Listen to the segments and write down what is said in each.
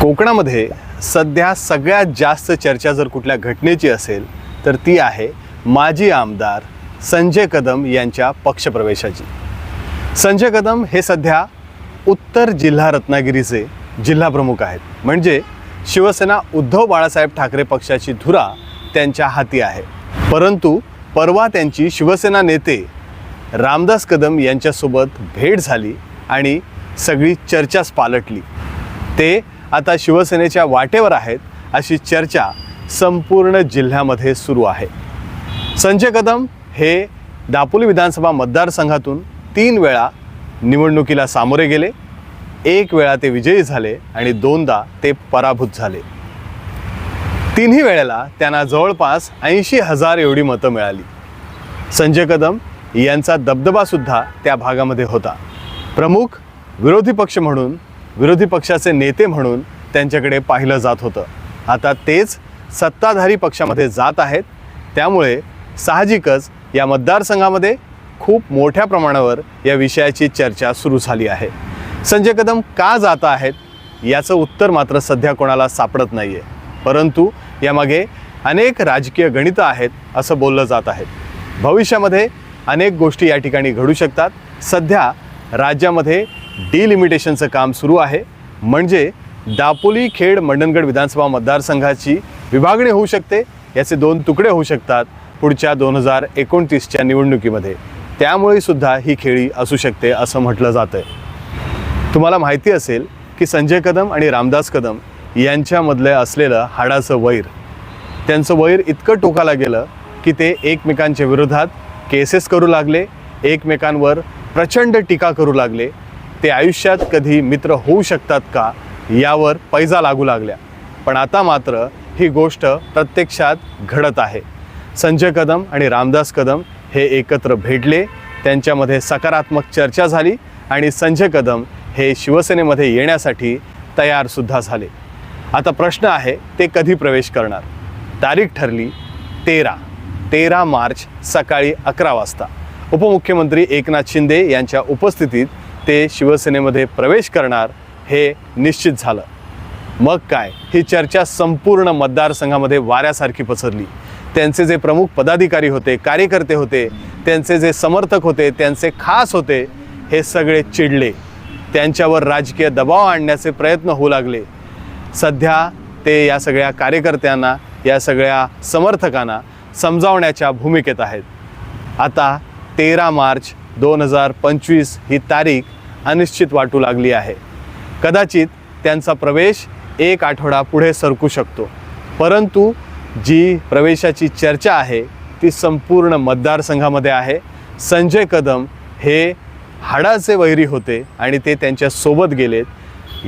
कोकणामध्ये सध्या सगळ्यात जास्त चर्चा जर कुठल्या घटनेची असेल तर ती आहे माजी आमदार संजय कदम यांच्या पक्षप्रवेशाची. संजय कदम हे सध्या उत्तर जिल्हा रत्नागिरीचे जिल्हाप्रमुख आहेत. म्हणजे शिवसेना उद्धव बाळासाहेब ठाकरे पक्षाची धुरा त्यांच्या हाती आहे. परंतु परवा त्यांची शिवसेना नेते रामदास कदम यांच्यासोबत भेट झाली आणि सगळी चर्चाच पालटली. ते आता शिवसेनेच्या वाटेवर आहेत अशी चर्चा संपूर्ण जिल्ह्यामध्ये सुरू आहे. संजय कदम हे दापोली विधानसभा मतदारसंघातून तीन वेळा निवडणुकीला सामोरे गेले. एक वेळा ते विजयी झाले आणि दोनदा ते पराभूत झाले. तिन्ही वेळेला त्यांना जवळपास ऐंशी हजार एवढी मतं मिळाली. संजय कदम यांचा दबदबासुद्धा त्या भागामध्ये होता. प्रमुख विरोधी पक्ष म्हणून विरोधी पक्षाचे नेते म्हणून त्यांच्याकडे पाहिलं जात होतं. आता तेच सत्ताधारी पक्षामध्ये जात आहेत. त्यामुळे साहजिकच या मतदारसंघामध्ये खूप मोठ्या प्रमाणावर या विषयाची चर्चा सुरू झाली आहे. संजय कदम का जात आहेत याचं उत्तर मात्र सध्या कोणाला सापडत नाही आहे परंतु यामागे अनेक राजकीय गणितं आहेत असं बोललं जात आहे. भविष्यामध्ये अनेक गोष्टी या ठिकाणी घडू शकतात. सध्या राज्यामध्ये डिलिमिटेशनचं काम सुरू आहे. म्हणजे दापोली खेड मंडणगड विधानसभा मतदारसंघाची विभागणी होऊ शकते. याचे दोन तुकडे होऊ शकतात पुढच्या दोन हजार एकोणतीसच्या निवडणुकीमध्ये. त्यामुळे सुद्धा ही खेळी असू शकते असं म्हटलं जातं आहे तुम्हाला माहिती असेल की संजय कदम आणि रामदास कदम यांच्यामधलं असलेलं हाडाचं वैर त्यांचं वैर इतकं टोकाला गेलं की ते एकमेकांच्या विरोधात केसेस करू लागले एकमेकांवर प्रचंड टीका करू लागले ते आयुष्यात कधी मित्र होऊ शकतात का यावर पैजा लागू लागल्या. पण आता मात्र ही गोष्ट प्रत्यक्षात घडत आहे. संजय कदम आणि रामदास कदम हे एकत्र भेटले त्यांच्यामध्ये सकारात्मक चर्चा झाली आणि संजय कदम हे शिवसेनेमध्ये येण्यासाठी तयारसुद्धा झाले. आता प्रश्न आहे ते कधी प्रवेश करणार? तारीख ठरली तेरा. तेरा मार्च सकाळी अकरा वाजता. उपमुख्यमंत्री एकनाथ शिंदे यांच्या उपस्थितीत ते शिवसेनेमध्ये प्रवेश करणार हे निश्चित झालं. मग काय? ही चर्चा संपूर्ण मतदारसंघामध्ये वाऱ्यासारखी पसरली. त्यांचे जे प्रमुख पदाधिकारी होते कार्यकर्ते होते त्यांचे जे समर्थक होते त्यांचे खास होते हे सगळे चिडले. त्यांच्यावर राजकीय दबाव आणण्याचे प्रयत्न होऊ लागले. सध्या ते या सगळ्या कार्यकर्त्यांना या सगळ्या समर्थकांना समजावण्याच्या भूमिकेत आहेत. आता तेरा मार्च दोन हजार पंचवीस ही तारीख अनिश्चित वाटू लागली आहे. कदाचित त्यांचा प्रवेश एक आठवडा पुढे सरकू शकतो. परंतु जी प्रवेशाची चर्चा आहे ती संपूर्ण मतदारसंघामध्ये आहे. संजय कदम हे हाडाचे वैरी होते आणि ते त्यांच्यासोबत गेलेत.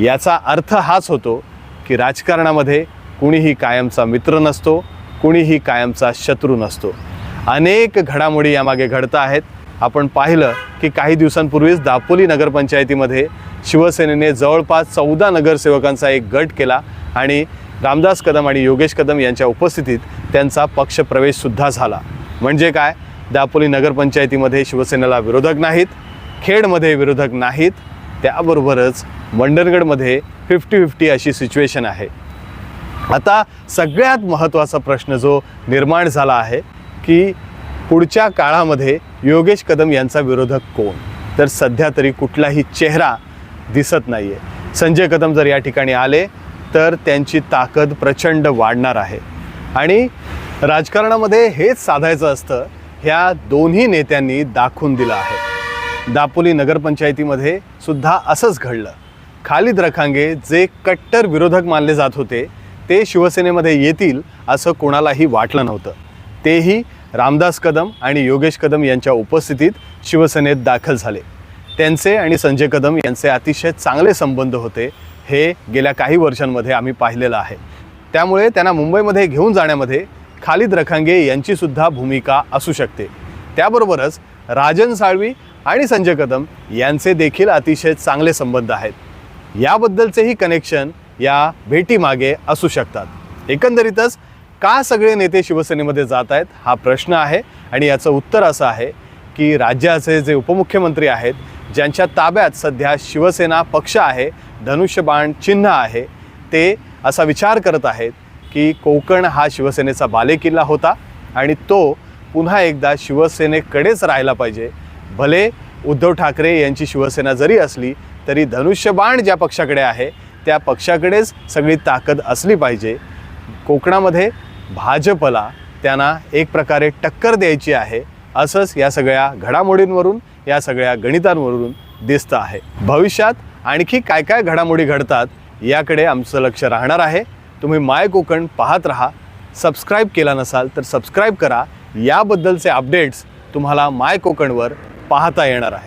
याचा अर्थ हाच होतो की राजकारणामध्ये कुणीही कायमचा मित्र नसतो कुणीही कायमचा शत्रू नसतो. अनेक घडामोडी यामागे घडत आहेत. आपण पाहिलं की काही दिवसांपूर्वीच दापोली नगरपंचायतीमध्ये शिवसेनेने जवळपास चौदा नगरसेवकांचा एक गट केला आणि रामदास कदम आणि योगेश कदम यांच्या उपस्थितीत त्यांचा पक्षप्रवेशसुद्धा झाला. म्हणजे काय? दापोली नगरपंचायतीमध्ये शिवसेनेला विरोधक नाहीत खेडमध्ये विरोधक नाहीत त्याबरोबरच मंडणगडमध्ये फिफ्टी फिफ्टी अशी सिच्युएशन आहे. आता सगळ्यात महत्त्वाचा प्रश्न जो निर्माण झाला आहे की पुढच्या काळामध्ये योगेश कदम यांचा विरोधक कोण? तर सध्या तरी कुठलाही चेहरा दिसत नाही आहे संजय कदम जर या ठिकाणी आले तर त्यांची ताकद प्रचंड वाढणार आहे. आणि राजकारणामध्ये हेच साधायचं असतं ह्या दोन्ही नेत्यांनी दाखवून दिलं आहे. दापोली नगरपंचायतीमध्ये सुद्धा असंच घडलं. खालिद रखांगे जे कट्टर विरोधक मानले जात होते ते शिवसेनेमध्ये येतील असं कोणालाही वाटलं नव्हतं. तेही रामदास कदम आणि योगेश कदम यांच्या उपस्थितीत शिवसेनेत दाखल झाले. त्यांचे आणि संजय कदम यांचे अतिशय चांगले संबंध होते हे गेल्या काही वर्षांमध्ये आम्ही पाहिलेलं आहे. त्यामुळे त्यांना मुंबईमध्ये घेऊन जाण्यामध्ये खालिद रखांगे यांचीसुद्धा भूमिका असू शकते. त्याबरोबरच राजन साळवी आणि संजय कदम यांचे देखील अतिशय चांगले संबंध आहेत. याबद्दलचेही कनेक्शन या भेटीमागे असू शकतात. एकंदरीतच का सगळे नेते शिवसेनेमध्ये जात आहेत? हा प्रश्न आहे आणि याचं उत्तर असं आहे की राज्याचे जे उपमुख्यमंत्री आहेत ज्यांच्या ताब्यात सध्या शिवसेना पक्ष आहे धनुष्यबाण चिन्ह आहे ते असा विचार करत आहेत की कोकण हा शिवसेनेचा बालेकिल्ला होता आणि तो पुन्हा एकदा शिवसेनेकडेच राहायला पाहिजे. भले उद्धव ठाकरे यांची शिवसेना जरी असली तरी धनुष्यबाण ज्या पक्षाकडे आहे त्या पक्षाकडेच सगळी ताकद असली पाहिजे. कोकणामध्ये भाजपला त्यांना एक प्रकारे टक्कर द्यायची आहे असंच या सगळ्या घडामोडींवरून या सगळ्या गणितांवरून दिसतं आहे. भविष्यात आणखी काय काय घडामोडी घडतात याकडे आमचं लक्ष राहणार आहे. तुम्ही माय कोकण पाहत राहा. सबस्क्राईब केला नसाल तर सबस्क्राईब करा. याबद्दलचे अपडेट्स तुम्हाला माय कोकणवर पाहता येणार आहे